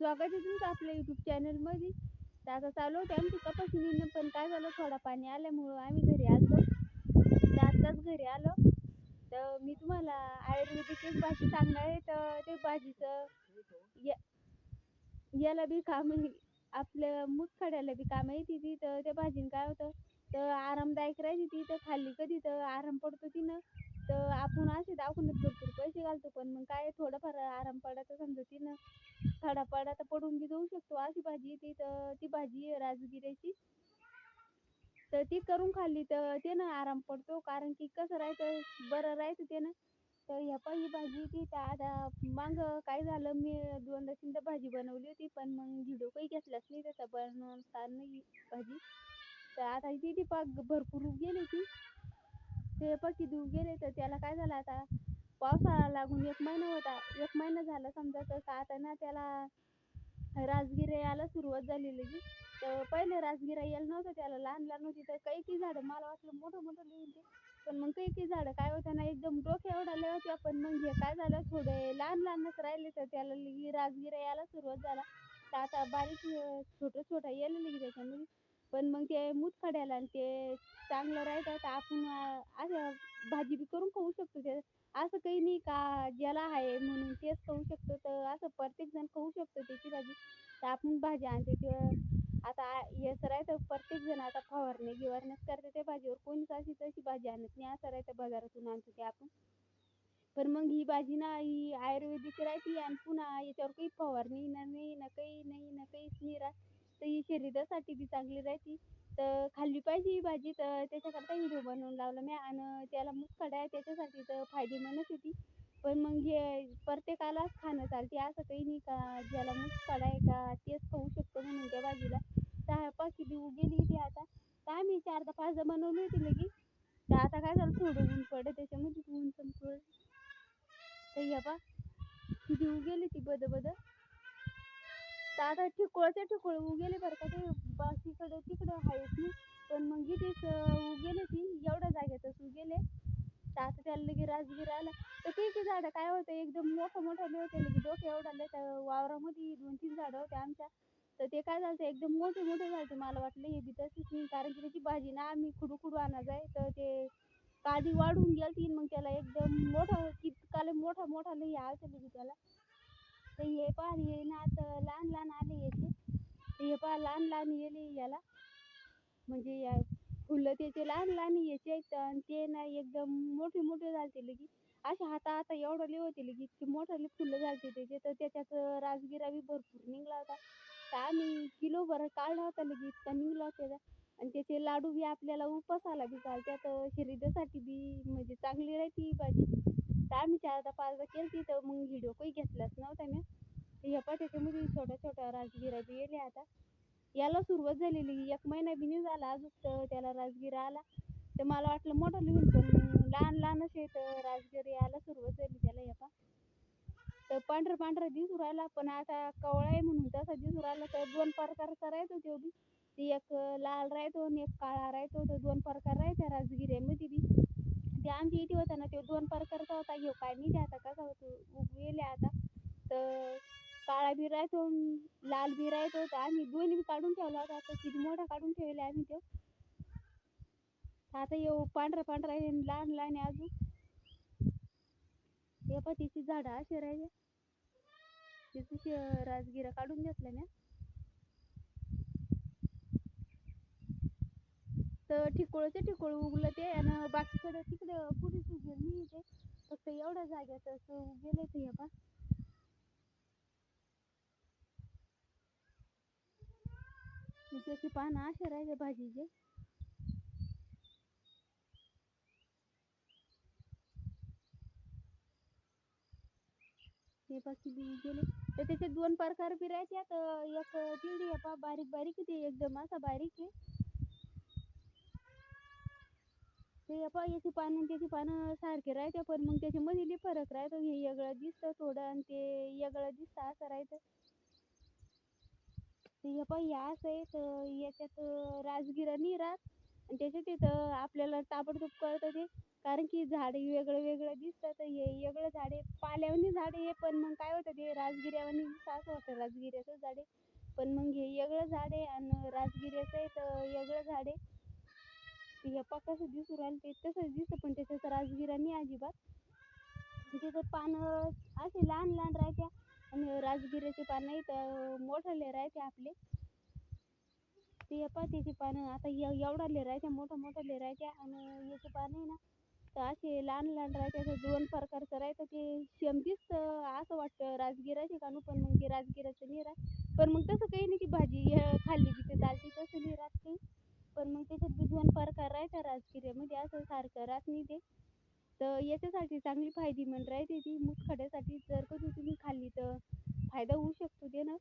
स्वागत आहे तुमचं आपल्या युट्यूब चॅनलमध्ये तर आता चालू होते आमची तपासणी पण काय झालं थोडा पाणी आल्यामुळं आम्ही घरी आलो. तर आत्ताच घरी आलो. तर मी तुम्हाला आयुर्वेदिक एक भाजी सांगणार आहे. तर ते भाजीचं या याला बी काम आहे. आपल्या मुतखड्याला बी काम येते ती तर त्या भाजीनं काय होतं तर आरामदायक राहते ती. तर खाल्ली कधी तर आराम पडतो तिनं. तर आपण असे दवाखान्यात भरपूर पैसे घालतो पण मग काय थोडंफार आराम पडायचं समजा तिनं थोडा पडा तर पडून बी जाऊ शकतो अशी भाजी ती तर ती भाजी आहे राजगिऱ्याची. तर ती करून खाल्ली तर त्यानं आराम पडतो कारण की कसं राहतं बरं राहतं त्यानं. तर ह्या पण ही भाजी ती तर आता मग काय झालं मी दोनदा तीनदा भाजी बनवली होती पण मग व्हिडिओ काही घेतलाच नाही त्याचा बनवता नाही भाजी. तर आता ती ती पाक भरपूर गेली ती ते पक्की देऊन गेले तर त्याला काय झालं आता? पावसाळा लागून एक महिना होता. एक महिना झाला समजा तर आता ना त्याला राजगिरा यायला सुरुवात झाली लगी तर पहिले राजगिरा यायला नव्हतं त्याला लहान लहान होती तर काही काही झाडं. मला वाटलं मोठं मोठं लिहून ते पण मग काही काही झाडं काय होतं ना एकदम डोक्या एवढा लय होत्या पण मग हे काय झालं? थोडे लहान लहानच राहिले तर त्याला लगी राजगिरा यायला सुरुवात झाला. तर आता बारीक छोटं छोटं यायला लगी त्याच्यामध्ये. पण मग ते मुतखड्याला आणि ते चांगलं राहतं तर आपण असं भाजी बी करून खाऊ शकतो. ते असं काही नाही का ज्याला आहे म्हणून तेच खाऊ शकतो. तर असं प्रत्येक जण खाऊ शकतो त्याची भाजी. तर आपण भाजी आणते ते आता हेच राहतं प्रत्येक जण आता फवारणी गिवारणीच करते त्या भाजीवर. कोणीच अशी तशी भाजी आणत नाही. असं राहतं बाजारातून आणतो ते आपण. पण मग ही भाजी ना ही आयुर्वेदिक राहते आणि पुन्हा याच्यावर काही फवारणी ना नाही ना काही नाही ना काहीच नाही राहत. तर ही शरीरासाठी बी चांगली राहते तर खाल्ली पाहिजे ही भाजी. तर त्याच्याकरता व्हिडिओ बनवून लावला मी आणि त्याला मुतखडा आहे त्याच्यासाठी तर फायदेमंदच होती. पण मग हे प्रत्येकालाच खाणं चालते असं काही नाही का ज्याला मुतखडा आहे का तेच खाऊ शकतो म्हणून त्या भाजीला. तर पाच देऊ गेली ती आता. तर आम्ही चारदा पाचदा बनवली होती लगी तर आता काय झालं थोडं ऊन पडलं त्याच्यामध्ये ऊन संपलं तर हे बा किती गेली ती बद बदं तर आता ठिकोळच्या ठिकोळ उगेले बरं का. ते बाकीकडे तिकडं आहेच ती. पण मग इथेच गेले ती. एवढ्या जागेतच गेले. तर आता त्याला लगे राजगीर आला. तर ते ती झाडं काय होतं एकदम मोठं मोठं होते लगे डोकं एवढं तर वावरामध्ये दोन तीन झाडं होते आमच्या. तर ते काय झालं एकदम मोठे मोठे झालं मला वाटलं. हे बी तशीच नाही. कारण की त्याची भाजी ना आम्ही खुडू खुडू आणा आहे. तर ते काळजी वाढून गेलती. मग त्याला एकदम मोठं कितकाले मोठा मोठा लई आलतं लगे त्याला. तर हे पहा हे ना आता लहान लहान आले याचे. हे पहा लहान लहान येले याला. म्हणजे या फुलं त्याचे लहान लहान याचे आहेत आणि ते ना एकदम मोठे मोठे झालते लगी असे हाता हाता एवढं लई होते लगी इतके मोठाले फुलं झालते त्याचे. तर त्याच्यात राजगिरा बी भरपूर निघला होता. तर आम्ही किलोभर काढला होता लगी इतका निघला होता आणि त्याचे लाडू बी आपल्याला उपासाला बी चालतात. शरीरासाठी बी म्हणजे चांगली राहते ही भाजी. तर आम्ही चारदा पाचदा केलती तर मग व्हिडिओ काही घेतलाच नव्हता मी. ह्या पा त्याच्यामध्ये छोट्या छोट्या राजगिरा बी येले आता. याला सुरुवात झालेली एक महिना बी नाही झाला अजून तर त्याला राजगिरा आला. तर मला वाटलं मोठं लिहून पण लहान लहान असे तर राजगिरी यायला सुरुवात झाली त्याला ह्या पा तर पांढरा पांढरा दिसू राहिला पण आता कवळा आहे म्हणून तसा दिसू राहिला तर दोन प्रकारचा राहतो तो बी एक लाल राहतो आणि एक काळा राहतो तर दोन प्रकार राहत्या राजगिऱ्यामध्ये बी होता ना तो दोन प्रकारचा होता ह्यो काय नाही आता कसा होतो उगवेले आता. तर काळा बी राहतो लाल बी राहतो तर आम्ही दोन्ही बी काढून ठेवला होता. आता किती मोठा काढून ठेवले आम्ही तो आता येऊ पांढरा पांढरा आहे लहान लहान आहे अजून. हे पण तिची झाडं अशी राहिले. तिचं राजगिरा काढून घेतलं ना तर ठिकोळच्या ठिकोळ उगलं ते आणि बाकीकडे तिकडे कुठे सुजेल नाही ते फक्त एवढ्या जाग्यात असं गेले ते बा त्याची पानं असे राहिले भाजीचे. हे बाकी गेले. तर त्याचे दोन प्रकार बी राहत्यात एक तिरडी आहे पा बारीक बारीक ते एकदम असा बारीक आहे. ते पा याची पानं आणि त्याची पानं सारखे राहते पण मग त्याच्यामध्ये लई फरक राहतो. हे वेगळं दिसतं थोडं आणि ते वेगळं दिसतं असं राहतं. ते हे पा असं आहे तर याच्यात राजगिरा नाही राहत. आणि त्याच्यात तिथं आपल्याला ताबडतोब कळतं ते. कारण की झाड वेगळं वेगळं दिसतं तर हे वेगळं झाडे पाल्यावानी झाडे आहे पण मग काय होतं ते? राजगिऱ्यावानी असं होतं राजगिऱ्याचं झाडे पण मग हे वेगळं झाड आहे आणि राजगिऱ्याचं आहे तर वेगळं झाड आहे कसं दिसू राहिलं ते तसंच दिसतं पण त्याच्यात राजगिरा नाही अजिबात म्हणजे तिथं पानं असे लहान लहान राहत्या आणि राजगिऱ्याचे पानं इथं मोठाले राहते आपले. ते पा त्याची पानं आता एव एवढाले राहत्या मोठा मोठाले राहत्या आणि याचे पानं आहे ना तर असे लहान लहान राहत्या तर दोन प्रकारचं राहतं. ते सेम दिसतं असं वाटतं राजगिराचे कानू पण मग ते राजगिराचं नाही राहत. पण मग तसं काही नाही की भाजी खाल्ली की ते चालते तसं नाही राहत काही. पण मग त्याच्यात बी दोन प्रकार राहत्या राजगिऱ्यामध्ये असं सारखं राहत नाही ते. तर याच्यासाठी चांगली फायदेमंद राहते ती. मुतखड्यासाठी जर कधी तुम्ही खाल्ली तर फायदा होऊ शकतो ते ना